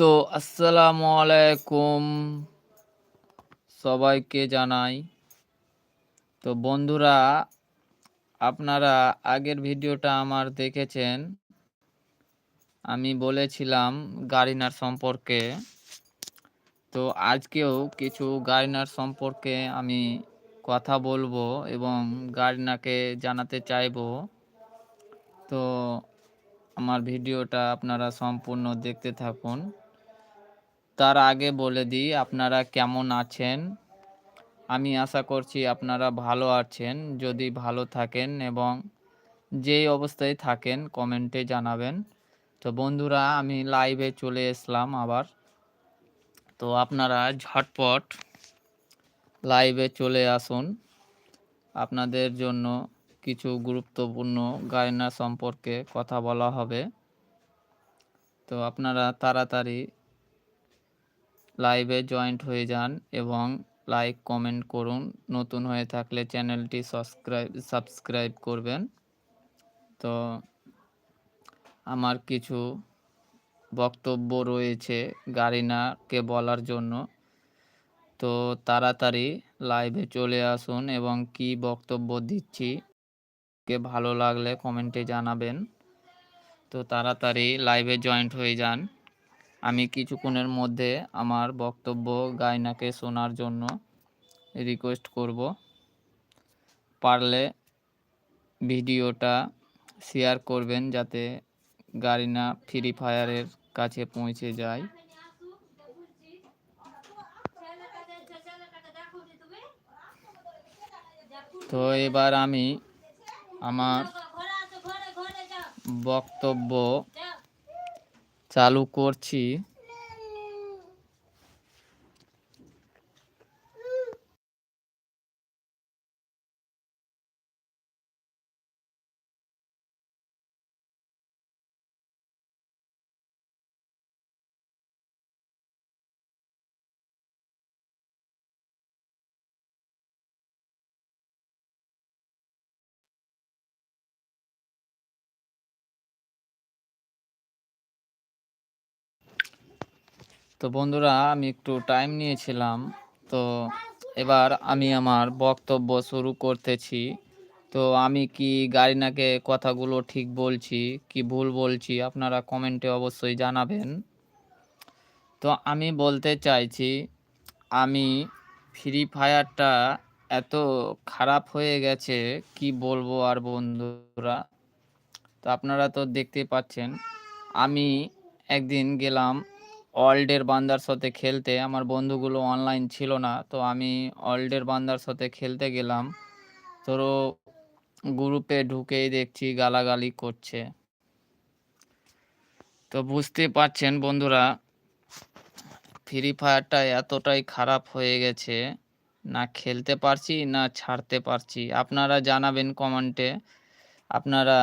তো আসসালামু আলাইকুম সবাইকে জানাই। তো বন্ধুরা, আপনারা আগের ভিডিওটা আমার দেখেছেন। আমি বলেছিলাম গাড়িনার সম্পর্কে। তো আজকেও কিছু গাড়িনার সম্পর্কে আমি কথা বলব এবং গাড়িনাকে জানাতে চাইব। তো আমার ভিডিওটা আপনারা সম্পূর্ণ দেখতে থাকুন। তার আগে বলে দিই, আপনারা কেমন আছেন? আমি আশা করছি আপনারা ভালো আছেন। যদি ভালো থাকেন এবং যেই অবস্থায় থাকেন, কমেন্টে জানাবেন। তো বন্ধুরা, আমি লাইভে চলে এসলাম আবার। তো আপনারা ঝটপট লাইভে চলে আসুন। আপনাদের জন্য কিছু গুরুত্বপূর্ণ গায়না সম্পর্কে কথা বলা হবে। তো আপনারা তাড়াতাড়ি লাইভে জয়েন্ট হয়ে যান এবং লাইক কমেন্ট করুন। নতুন হয়ে থাকলে চ্যানেলটি সাবস্ক্রাইব সাবস্ক্রাইব করবেন। তো আমার কিছু বক্তব্য রয়েছে গাড়িনাকে বলার জন্য। তো তাড়াতাড়ি লাইভে চলে আসুন এবং কি বক্তব্য দিচ্ছি, কে ভালো লাগলে কমেন্টে জানাবেন। তো তাড়াতাড়ি লাইভে জয়েন্ট হয়ে যান। আমি কিছুক্ষণের মধ্যে আমার বক্তব্য গায়নাকে শোনার জন্য রিকোয়েস্ট করব। পারলে ভিডিওটা শেয়ার করবেন যাতে গাড়িনা ফ্রি ফায়ারের কাছে পৌঁছে যায়। তো এবার আমি আমার বক্তব্য চালু করছি। তো বন্ধুরা, আমি একটু টাইম নিয়েছিলাম। তো এবার আমি আমার বক্তব্য শুরু করতেছি। তো আমি কি গাড়িনাকে কথাগুলো ঠিক বলছি, কি ভুল বলছি, আপনারা কমেন্টে অবশ্যই জানাবেন। তো আমি বলতে চাইছি, আমি ফ্রি ফায়ারটা এত খারাপ হয়ে গেছে, কি বলব আর বন্ধুরা? তো আপনারা তো দেখতে পাচ্ছেন, আমি একদিন গেলাম ওয়ার্ল্ডের বান্দার সাথে খেলতে আমার বন্ধুগুলো অনলাইন ছিল না। তো আমি ওয়ার্ল্ডের বান্দার সাথে খেলতে গেলাম। তো গ্রুপে ঢুকেই দেখছি গালাগালি করছে। তো বুঝতে পারছেন বন্ধুরা ফ্রি ফায়ারটা এতটাই খারাপ হয়ে গেছে, না খেলতে পারছি, না ছাড়তে পারছি। আপনারা জানাবেন কমেন্টে আপনারা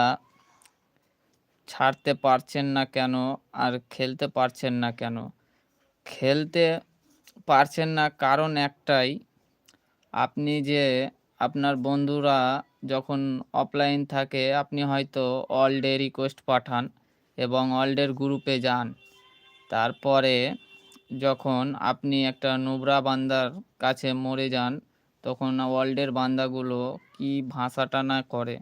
ছাড়তে পারছেন না কেন আর খেলতে পারছেন না কেন? খেলতে পারছেন না কারণ একটাই, আপনি যে আপনার বন্ধুরা যখন অফলাইন থাকে, আপনি হয়তো অল ডে রিকোয়েস্ট পাঠান এবং অল ডের গ্রুপে যান। তারপরে যখন আপনি একটা নোবরা বান্দার কাছে মরে যান, তখন ওয়ার্ল্ডের বান্দাগুলো কি ভাষাটা না করে?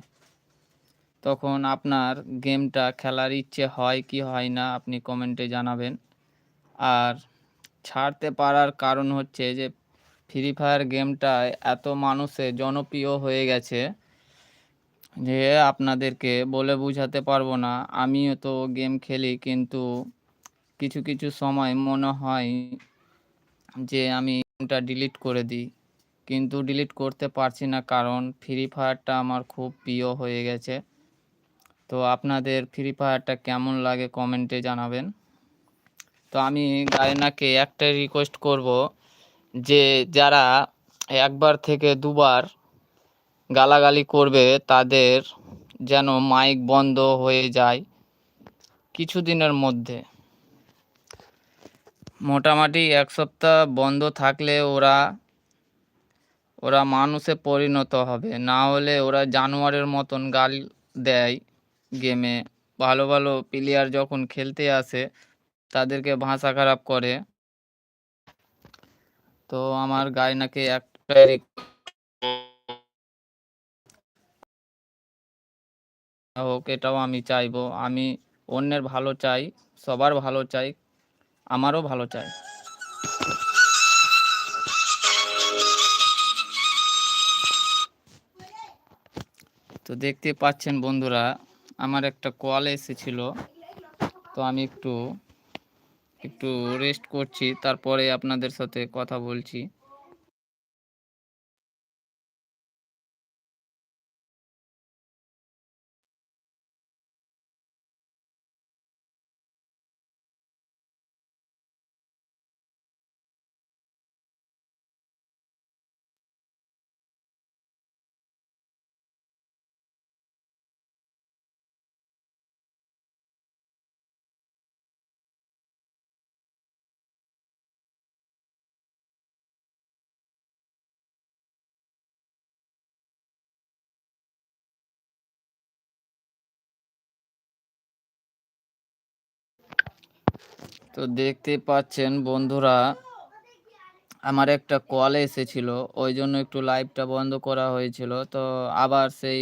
তখন আপনার গেমটা খেলার ইচ্ছে হয় কি হয় না আপনি কমেন্টে জানাবেন। আর ছাড়তে পারার কারণ হচ্ছে যে ফ্রি ফায়ার গেমটা এত মানুষে জনপ্রিয় হয়ে গেছে যে, আপনাদেরকে বলে বুঝাতে পারব না। আমিও তো গেম খেলি, কিন্তু কিছু কিছু সময় মনে হয় যে, আমি গেমটা ডিলিট করে দিই। কিন্তু ডিলিট করতে পারছি না, কারণ ফ্রি ফায়ারটা আমার খুব প্রিয় হয়ে গেছে। তো আপনাদের ফ্রি ফায়ারটা কেমন লাগে কমেন্টে জানাবেন। তো আমি গায়নাকে একটাই রিকোয়েস্ট করব যে যারা একবার থেকে দুবার গালাগালি করবে তাদের যেন মাইক বন্ধ হয়ে যায় কিছুদিনের মধ্যে। মোটামুটি এক সপ্তাহ বন্ধ থাকলে ওরা ওরা মানুষে পরিণত হবে। না হলে ওরা জানোয়ারের মতন গাল দেয়। গেমে ভালো ভালো প্লেয়ার যখন খেলতে আসে, তাদেরকে ভাষা খারাপ করে। তো আমার গাইনাকে একটাই হোক, এটাও আমি চাইব। আমি অন্যের ভালো চাই, সবার ভালো চাই, আমারও ভালো চাই। তো দেখতে পাচ্ছেন বন্ধুরা আমার একটা কল এসেছিল। তো আমি একটু একটু রেস্ট করছি, তারপরে আপনাদের সাথে কথা বলছি। তো দেখতে পাচ্ছেন বন্ধুরা, আমার একটা কল এসেছিল, ওই জন্য একটু লাইভটা বন্ধ করা হয়েছিল। তো আবার সেই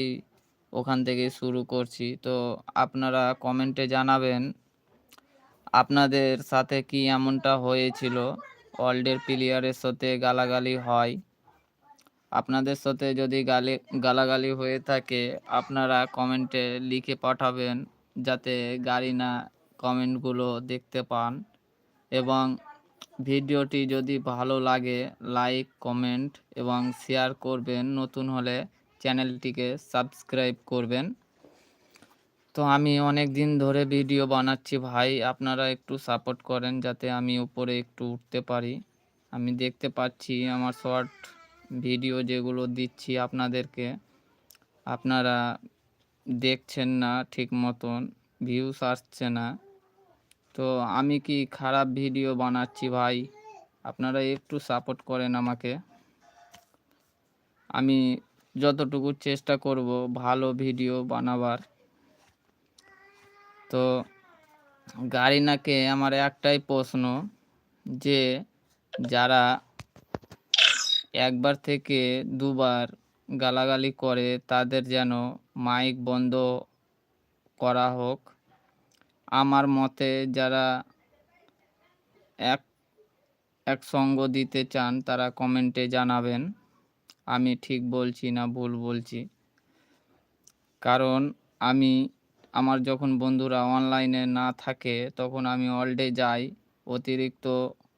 ওখান থেকে শুরু করছি। তো আপনারা কমেন্টে জানাবেন, আপনাদের সাথে কি এমনটা হয়েছিল? ওয়ার্ল্ডের প্লেয়ারের সাথে গালাগালি হয়। আপনাদের সাথে যদি গালি, গালাগালি হয়ে থাকে, আপনারা কমেন্টে লিখে পাঠাবেন, যাতে গাড়ি না কমেন্টগুলো দেখতে পান এবং ভিডিওটি যদি ভালো লাগে, লাইক, কমেন্ট এবং শেয়ার করবেন। নতুন হলে চ্যানেলটিকে সাবস্ক্রাইব করবেন। তো আমি অনেক দিন ধরে ভিডিও বানাচ্ছি ভাই, আপনারা একটু সাপোর্ট করেন যাতে আমি উপরে একটু উঠতে পারি। আমি দেখতে পাচ্ছি আমার শর্ট ভিডিও যেগুলো দিচ্ছি আপনাদেরকে, আপনারা দেখছেন না ঠিক মতন, ভিউস আসছে না। তো আমি কি খারাপ ভিডিও বানাচ্ছি ভাই? আপনারা একটু সাপোর্ট করেন আমাকে। আমি যতটুকু চেষ্টা করব ভালো ভিডিও বানাবার। তো গাড়িনাকে আমার একটাই প্রশ্ন যে, যারা একবার থেকে দুবার গালাগালি করে তাদের যেন মাইক বন্ধ করা হোক। আমার মতে যারা এক এক সঙ্গ দিতে চান, তারা কমেন্টে জানাবেন। আমি ঠিক বলছি না ভুল বলছি? কারণ আমি, আমার যখন বন্ধুরা অনলাইনে না থাকে, তখন আমি অলডে যাই, অতিরিক্ত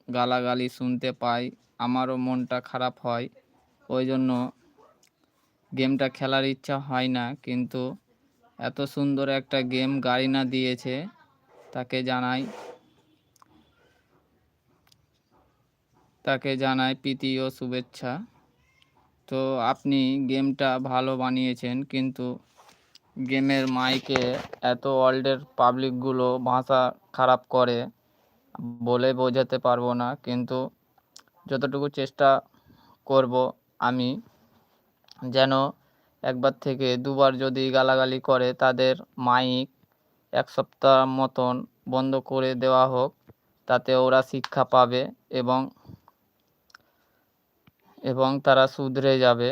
গালাগালি শুনতে পাই, আমারও মনটা খারাপ হয়। ওই জন্য গেমটা খেলার ইচ্ছা হয় না, কিন্তু এত সুন্দর একটা গেম গাড়ি না দিয়েছে তাকে জানাই। তাকে জানাই প্রীতি ও শুভেচ্ছা। তো আপনি গেমটা ভালো বানিয়েছেন, কিন্তু গেমের মাইকে এত ওয়ার্ল্ডের পাবলিকগুলো ভাষা খারাপ করে, বলে বোঝাতে পারব না। কিন্তু যতটুকু চেষ্টা করব আমি, যেন একবার থেকে দুবার যদি গালাগালি করে তাদের মাইক এক সপ্তাহ মতন বন্ধ করে দেওয়া হোক, তাতে ওরা শিক্ষা পাবে এবং এবং তারা শুধরে যাবে।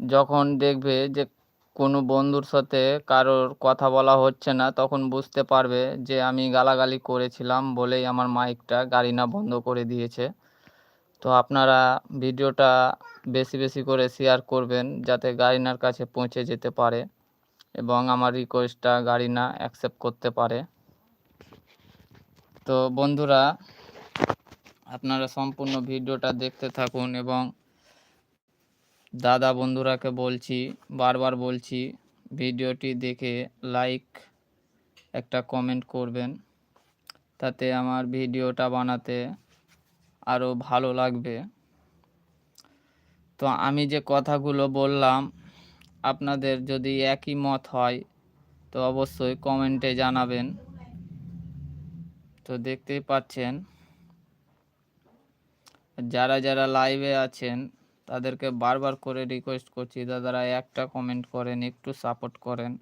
যখন দেখবে যে কোনো বন্ধুর সাথে কারোর কথা বলা হচ্ছে না, তখন বুঝতে পারবে যে আমি গালাগালি করেছিলাম বলেই আমার মাইকটা গাড়ি না বন্ধ করে দিয়েছে। তো আপনারা ভিডিওটা বেশি বেশি করে শেয়ার করবেন, যাতে গাড়িনার কাছে পৌঁছে যেতে পারে। এবং আমার রিকোয়েস্টটা গাড়ি না অ্যাকসেপ্ট করতে পারে। তো বন্ধুরা, আপনারা সম্পূর্ণ ভিডিওটা দেখতে থাকুন এবং দাদা বন্ধুরাকে বলছি, বারবার বলছি, ভিডিওটি দেখে লাইক একটা কমেন্ট করবেন। তাতে আমার ভিডিওটা বানাতে আরও ভালো লাগবে। তো আমি যে কথাগুলো বললাম আপনাদের যদি একই মত হয়, তো অবশ্যই কমেন্টে জানাবেন। তো দেখতেই পাচ্ছেন, যারা যারা লাইভে আছেন, তাদেরকে বারবার করে রিকোয়েস্ট করছি, দাদারা একটা কমেন্ট করেন, একটু সাপোর্ট করেন।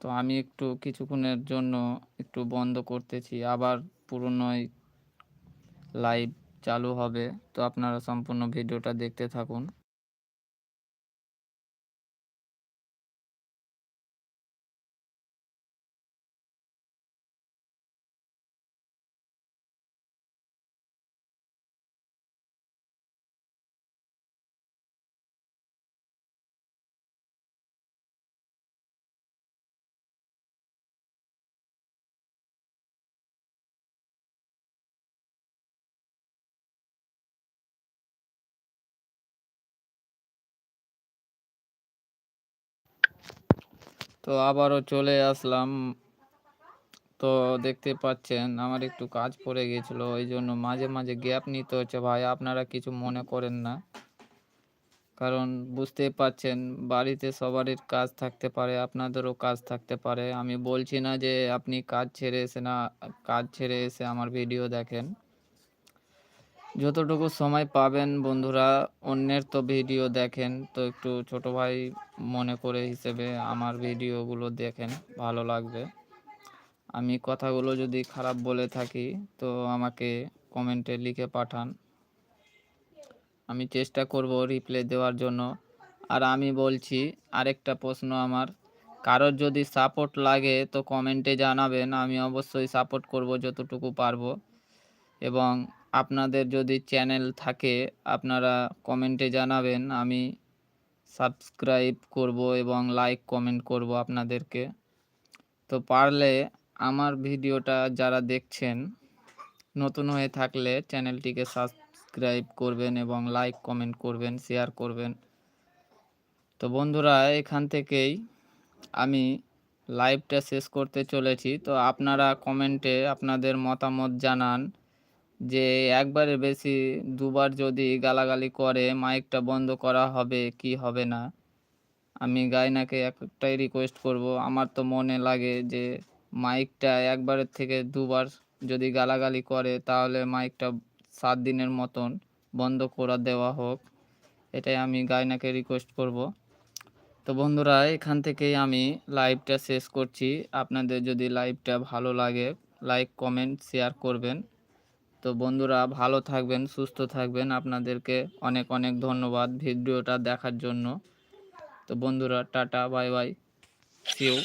তো আমি একটু কিছুক্ষণের জন্য একটু বন্ধ করতেছি, আবার পুরনোই লাইভ চালু হবে। তো আপনারা সম্পূর্ণ ভিডিওটা দেখতে থাকুন। তো আবারও চলে আসলাম। তো দেখতে পাচ্ছেন, আমার একটু কাজ পড়ে গিয়েছিল ওই জন্য মাঝে মাঝে গ্যাপ নিতে হচ্ছে। ভাই, আপনারা কিছু মনে করেন না। কারণ বুঝতেই পাচ্ছেন, বাড়িতে সবারই কাজ থাকতে পারে, আপনাদেরও কাজ থাকতে পারে। আমি বলছি না যে আপনি কাজ ছেড়ে এসে না, কাজ ছেড়ে এসে আমার ভিডিও দেখেন। যতটুকু সময় পাবেন বন্ধুরা, অন্যের তো ভিডিও দেখেন, তো একটু ছোট ভাই মনে করে হিসেবে আমার ভিডিওগুলো দেখেন, ভালো লাগবে। আমি কথাগুলো যদি খারাপ বলে থাকি, তো আমাকে কমেন্টে লিখে পাঠান। আমি চেষ্টা করব রিপ্লাই দেওয়ার জন্য। আর আমি বলছি, আরেকটা প্রশ্ন আমার, কারোর যদি সাপোর্ট লাগে তো কমেন্টে জানাবেন, আমি অবশ্যই সাপোর্ট করব যতটুকু পারব। এবং আপনাদের যদি চ্যানেল থাকে, আপনারা কমেন্টে জানাবেন। আমি সাবস্ক্রাইব করব এবং লাইক কমেন্ট করব আপনাদেরকে। তো পারলে আমার ভিডিওটা যারা দেখছেন, নতুন হয়ে থাকলে চ্যানেলটিকে সাবস্ক্রাইব করবেন এবং লাইক কমেন্ট করবেন, শেয়ার করবেন। তো বন্ধুরা, এখান থেকেই আমি লাইভটা শেষ করতে চলেছি। তো আপনারা কমেন্টে আপনাদের মতামত জানান। যে একবারে বেশি দুবার যদি গালাগালি করে, মাইকটা বন্ধ করা হবে কি হবে না? আমি গায়নাকে একটাই রিকোয়েস্ট করব, আমার তো মনে লাগে যে মাইকটা একবারের থেকে দুবার যদি গালাগালি করে, তাহলে মাইকটা সাত দিনের মতন বন্ধ করে দেওয়া হোক। এটাই আমি গায়নাকে রিকোয়েস্ট করব। তো বন্ধুরা, এখান থেকেই আমি লাইভটা শেষ করছি। আপনাদের যদি লাইভটা ভালো লাগে লাইক কমেন্ট শেয়ার করবেন। তো বন্ধুরা ভালো থাকবেন, সুস্থ থাকবেন। আপনাদেরকে অনেক অনেক ধন্যবাদ ভিডিওটা দেখার জন্য। তো বন্ধুরা, টাটা, বাই বাই। সিউ